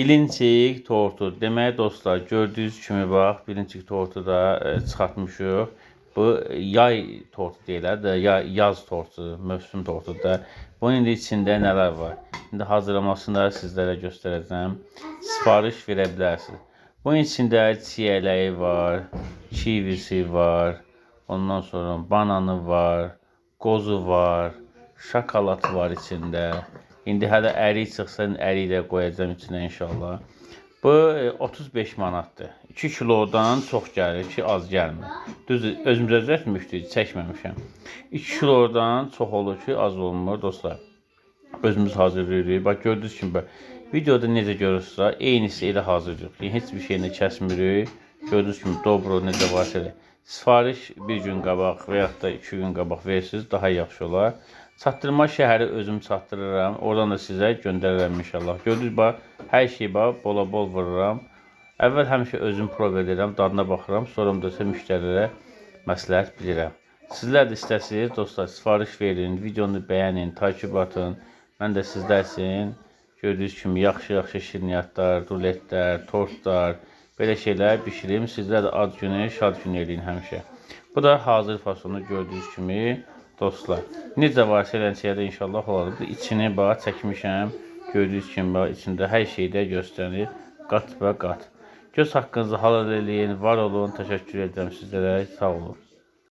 Bilincik tortu. Demək dostlar, gördüyünüz kimi bax, bilincik tortu da e, çıxartmışıq. Bu yay tortu deyirlər də, ya yaz tortu, mövsüm tortu da. Bunun indi içində nələr var? İndi hazırlamasını da sizlərə göstərəcəm. Sifariş verə bilərsiniz. Bunun içində çiyələyi var, kivisi var, ondan sonra bananı var, qozu var, şokolad var içində. İndi hələ ərik çıxsa əriyi də qoyacağam içinə inşallah. Bu e, 35 manatdır. 2 kilodan çox gəlir ki, az gəlmir. Düz özümüzə düzəltmişdik, çəkməmişəm. 2 kilodan çox olur ki, az olmur dostlar. Özümüz hazırlayırıq. Bax gördüyünüz kimi bax, videoda necə görürsünüz, eynisi elə hazırlayırıq. Yəni, heç bir şeyini kəsmirik. Gördüyünüz kimi dobro necə varsa elə. Sifariş bir gün qabaq və yaxud da 2 gün qabaq versiniz, daha yaxşı olar. Çatdırma şəhəri özüm çatdırıram. Oradan da sizə göndərirəm inşallah. Gördünüz bax, hər şeyi bax, bola-bol vururam. Əvvəl həmişə özüm prov edirəm, dadına baxıram, sonra da isə müştərilərə məsləhət bilirəm. Sizlər də istəsiniz, dostlar, sifariş verin, videonu bəyənin, takib atın. Mən də sizlər üçün gördüyünüz kimi yaxşı-yaxşı şirniyyatlar, ruletlər, tortlar, belə şeylər bişirim. Sizlər də ad günü, şad günü eləyin həmişə. Bu da hazır fasonu gördüyünüz kimi dostlar. Necə varsa eləncəyə də inşallah olar. Bu içini bax çəkmişəm. Gördüyünüz kimi bax içində hər şey də göstərir. Qat və qat. Göz haqqınızı halal eləyin, var olun. Təşəkkür edirəm sizlərə. Sağ olun.